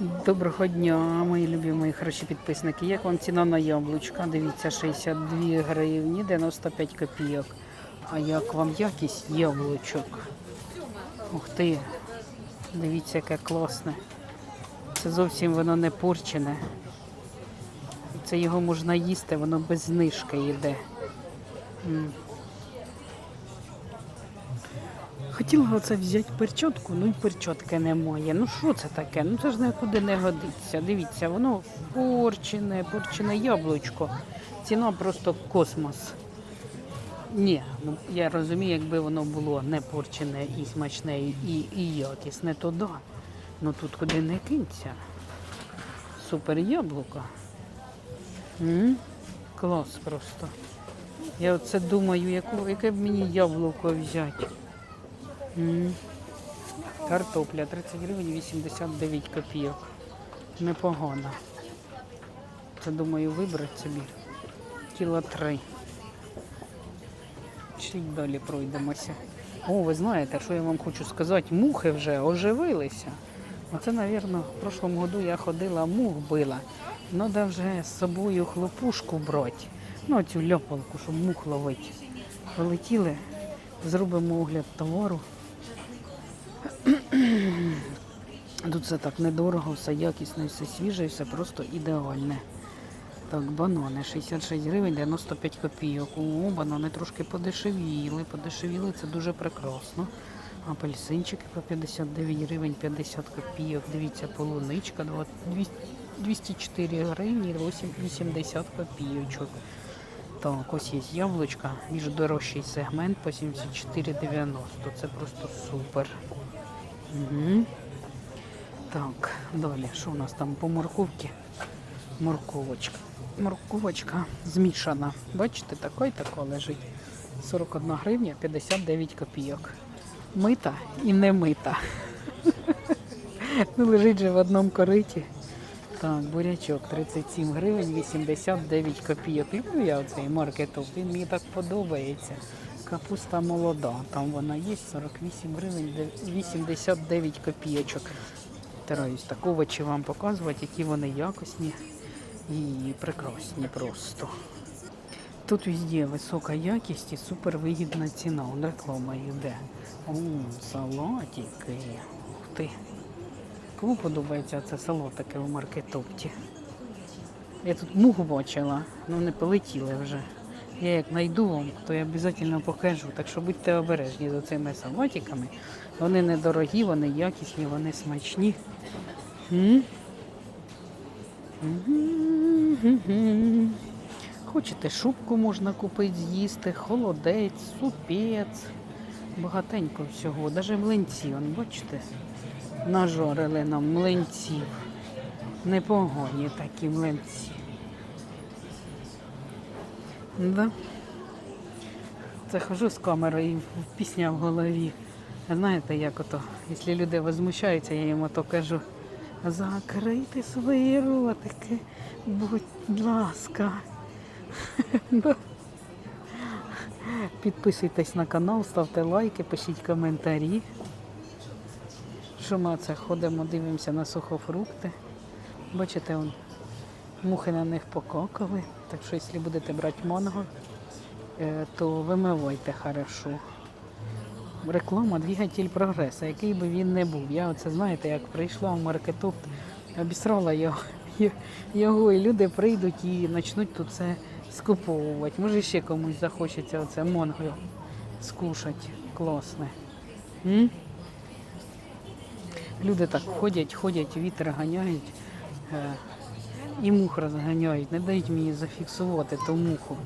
Доброго дня, мої любі хороші підписники. Як вам ціна на яблучка? Дивіться, 62 гривні, 95 копійок. А як вам якість яблучок? Ух ти, дивіться, яке класне. Це зовсім воно не порчене. Це його можна їсти, воно без знижки йде. М. Хотіла оце взяти перчотку, ну й перчотки немає. Ну що це таке? Ну це ж нікуди не годиться. Дивіться, воно порчене, порчене яблучко. Ціна просто космос. Ні, ну я розумію, якби воно було не порчене і смачне, і, і якісне, то да. Ну тут куди не кинься. Супер яблуко. М? Клас просто. Я оце думаю, яку, яке б мені яблуко взяти. Картопля 30 гривень 89 копійок. Непогано. Це думаю вибрати собі. Кіло три. Чи далі пройдемося. О, ви знаєте, що я вам хочу сказати? Мухи вже оживилися. Оце, мабуть, в прошлому году я ходила, мух била. Треба вже з собою хлопушку брати. Ну, цю ляпалку, щоб мух ловити. Полетіли, зробимо огляд товару. Тут все так недорого, все якісно, все свіже, все просто ідеальне. Так, банани 66 гривень 95 копійок. О, банани трошки подешевіли. Подешевіли, це дуже прекрасно. Апельсинчики по 59 гривень 50 копійок. Дивіться, полуничка 204 гривні 80 копійочок. Так, ось є яблучка, більш дорожчий сегмент по 74,90. Це просто супер. Угу. Так, далі, що у нас там по морковці? Морковочка. Морковочка змішана. Бачите, така і лежить. 41 гривня 59 копійок. Мита і не мита. Ну, лежить же в одному кориті. Так, бурячок 37 гривень 89 копійок. Люблю я оцей маркетов, він мені так подобається. Капуста молода, там вона є 48 гривень 89 копійочок. Стараюсь так овочі вам показувати, які вони якісні і прекрасні просто. Тут везде висока якість і супер вигідна ціна. Он реклама йде. О, салатики. Ух ти. Кому подобається це таке у маркетопті? Я тут муху бачила, ну не полетіли вже. Я як знайду вам, то я обов'язково покажу. Так що будьте обережні за цими салатиками. Вони недорогі, вони якісні, вони смачні. Хочете шубку можна купити, з'їсти, холодець, супець. Багатенько всього. Навіть млинці, он, бачите? Нажорили нам млинців. Непогані такі млинці. Да? Це хожу з камерою і пісня в голові. Знаєте, як ото, якщо люди возмущаються, я їм ото кажу, закрийте свої ротики, будь ласка. Підписуйтесь на канал, ставте лайки, пишіть коментарі. Що ми це ходимо, дивимося на сухофрукти. Бачите, он, мухи на них покакали. Так що, якщо будете брати манго, е, то вимивайте хорошо. Реклама двигатель прогресу, який би він не був. Я оце знаєте, як прийшла в маркетопт, обісрала його, його, і люди прийдуть і почнуть тут це скуповувати. Може ще комусь захочеться оце монго скушати. Класне. М? Люди так ходять, ходять, вітер ганяють е, і мух розганяють. Не дають мені зафіксувати ту муху.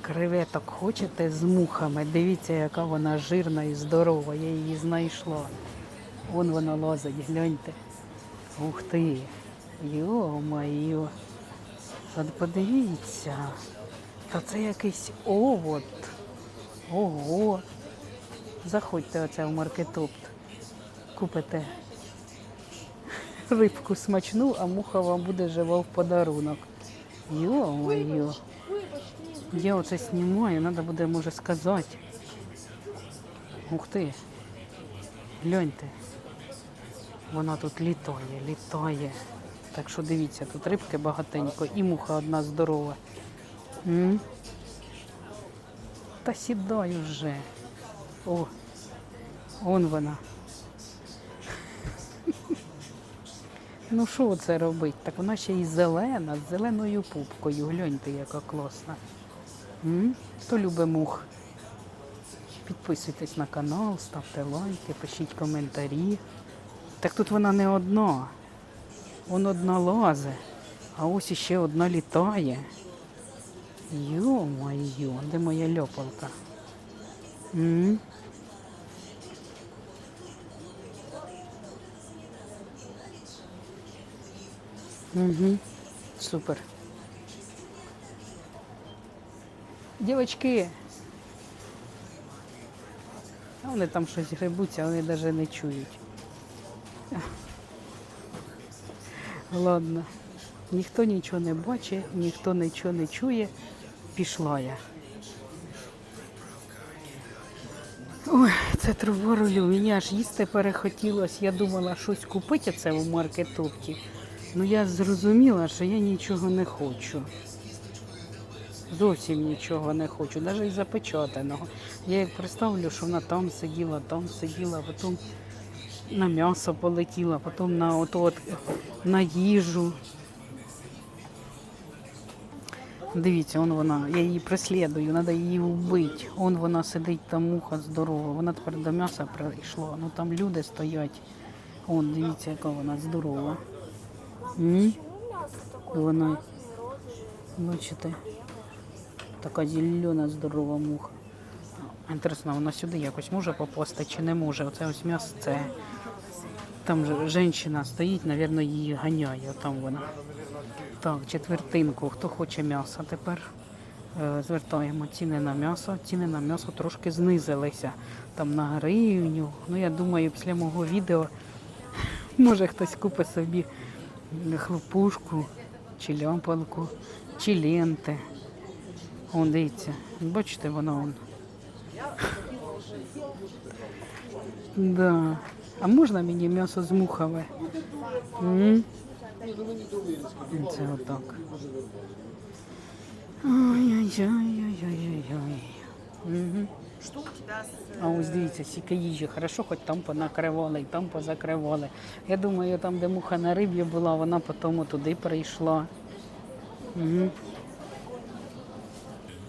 Креветок хочете з мухами? Дивіться, яка вона жирна і здорова. Я її знайшла. Вон вона лазить, гляньте. Ух ти. Йо-моє. От подивіться. Та це якийсь овод. Ого. Заходьте оце в маркетопт. Купите рибку смачну, а муха вам буде жива в подарунок. Йо-моє. Я оце знімаю, треба буде, може, сказати. Ух ти. Гляньте. Вона тут літає, літає. Так що дивіться, тут рибки багатенько і муха одна здорова. М? Та сідай вже. О, он вона. Ну що це робить? Так вона ще й зелена, з зеленою пупкою. Гляньте, яка класна. М? Хто любить мух? Підписуйтесь на канал, ставте лайки, пишіть коментарі. Так тут вона не одна. Вон одна лазе, а ось іще одна літає. Йо-моє, де моя льопалка? М? Угу. Супер. Дівочки. Вони там щось грибуться, вони навіть не чують. Ладно. Ніхто нічого не бачить, ніхто нічого не чує. Пішла я. Ой, це труворолю. Мені аж їсти перехотілося. Я думала щось купити це в маркетопті. Ну я зрозуміла, що я нічого не хочу. Зовсім нічого не хочу, навіть запечатаного. Я як представлю, що вона там сиділа, там сиділа, потім на м'ясо полетіла, потім на ото от, на їжу. Дивіться, он вона, я її преслідую, треба її вбити. Он вона сидить, там муха здорова. Вона тепер до м'яса прийшла. Ну там люди стоять. Он, дивіться, яка вона здорова. М? Вона, бачите, така зелена здорова муха. Інтересно, вона сюди якось може попасти чи не може. Оце ось м'ясце. Там же жінка стоїть, мабуть, її ганяє. Там вона. Так, четвертинку. Хто хоче м'яса тепер? Е, Звертаємо ціни на м'ясо. Ціни на м'ясо трошки знизилися. Там на гривню. Ну, я думаю, після мого відео може хтось купить собі хлопушку, чи лямпалку, чи ленти. Вон, дивіться, бачите, воно он. Да. А можна мені м'ясо з мухове? М? Це отак. Ой-ой-ой-ой-ой-ой. Угу. Что у тебя с... А ось дивіться, скільки їжі. Хорошо, хоч там понакривали, і там позакривали. Я думаю, там, де муха на рибі була, вона потім туди прийшла. Угу.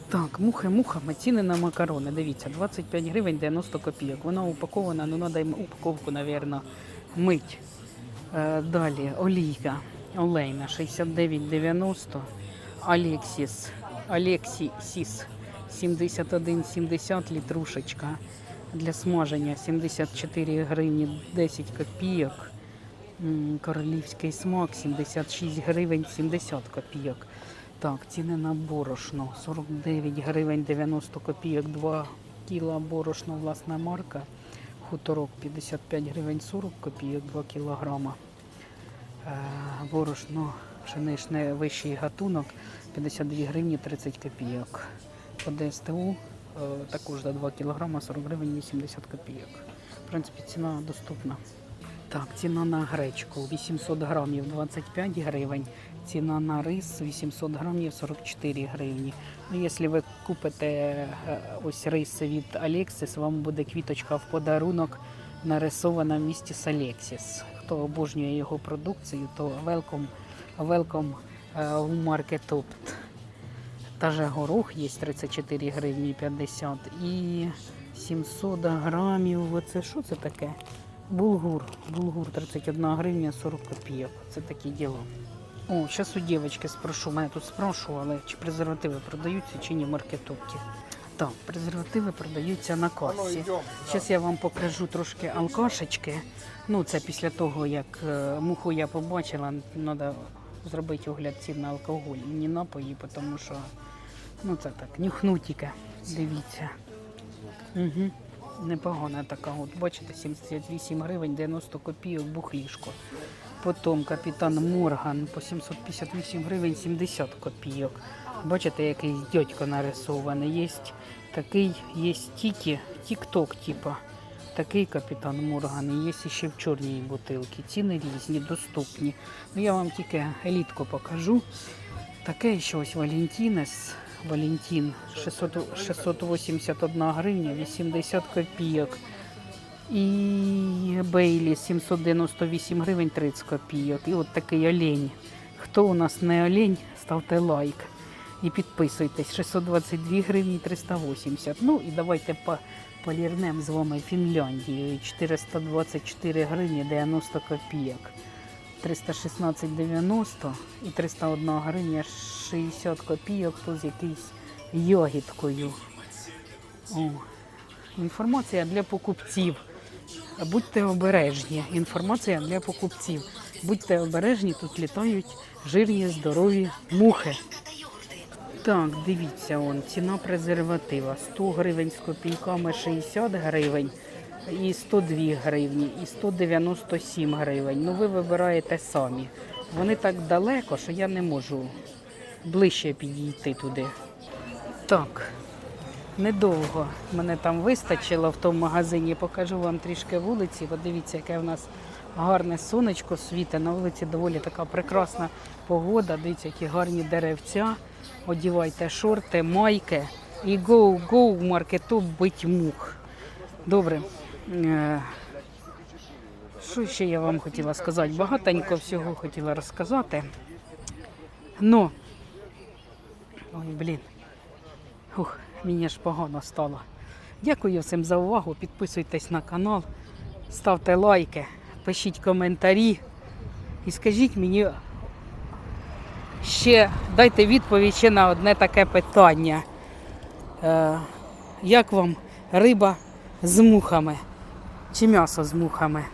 Так, мухи мухами, ціни на макарони. Дивіться, 25 гривень 90 копійок. Вона упакована, ну треба упаковку, мабуть, мить. Е, далі олійка. Олейна 69,90. Алексіс. Алексісіс 71,70 літрушечка. Для смаження 74 гривні 10 копійок. Королівський смак 76 гривень 70 копійок. Так, ціни на борошно 49 гривень 90 копійок, 2 кіла борошно, власна марка. Хуторок 55 гривень 40 копійок, 2 кілограма. Е, Борошно пшеничне вищий гатунок 52 гривні 30 копійок. По ДСТУ е, також за 2 кілограма 40 гривень 80 копійок. В принципі, ціна доступна. Так, ціна на гречку 800 грамів 25 гривень. Ціна на рис 800 грамів 44 гривні. Ну, якщо ви купите е, ось рис від Alexis, вам буде квіточка в подарунок нарисована в місті з Alexis. Хто обожнює його продукцію, то welcome, welcome е, в Market Opt. Даже горох є 34 гривні 50 і 700 грамів. Оце що це таке? Булгур. Булгур 31 гривня 40 копійок. Це такі діло. О, зараз у дівчинки спрошу. Мене тут спрашували, чи презервативи продаються, чи ні в маркетопці. Так, презервативи продаються на касі. Зараз я вам покажу трошки алкашечки. Ну, це після того, як е, муху я побачила, треба зробити огляд цін на алкоголь і не напої, тому що ну це так, нюхнутіка. Дивіться. Угу. Непогана така. От бачите, 78 гривень 90 копійок бухлішко. Потім капітан Морган по 758 гривень 70 копійок. Бачите, який дядько нарисований. Є такий, є тікі, тік-ток, типа. такий капітан Морган, є ще в чорній бутилці. Ціни різні, доступні. Ну, я вам тільки елітку покажу. Таке ще ось Валентінес. Валентин 600, 681 гривня, 80 копійок. І Бейлі 798 гривень 30 копійок. І от такий олень. Хто у нас не олень, ставте лайк. І підписуйтесь. 622 гривні 380. Ну і давайте по, полірнем з вами Фінляндією. 424 гривні 90 копійок. 316,90 і 301 гривня 60 копійок плюс якийсь йогіткою. О, інформація для покупців. Будьте обережні. Інформація для покупців. Будьте обережні, тут літають жирні, здорові мухи. Так, дивіться, он, ціна презерватива. 100 гривень з копійками 60 гривень, і 102 гривні, і 197 гривень. Ну ви вибираєте самі. Вони так далеко, що я не можу ближче підійти туди. Так, недовго мене там вистачило в тому магазині. Покажу вам трішки вулиці. Подивіться, яке в нас гарне сонечко світе. На вулиці доволі така прекрасна погода. Дивіться, які гарні деревця. Одівайте шорти, майки і гоу-гоу в маркету бить мух. Добре. Е, Що ще я вам хотіла сказати? Багатенько всього хотіла розказати. Но, ой, блін. Ух, мені ж погано стало. Дякую всім за увагу. Підписуйтесь на канал, ставте лайки, пишіть коментарі і скажіть мені ще, дайте відповідь ще на одне таке питання. Е, як вам риба з мухами? Чи м'ясо з мухами?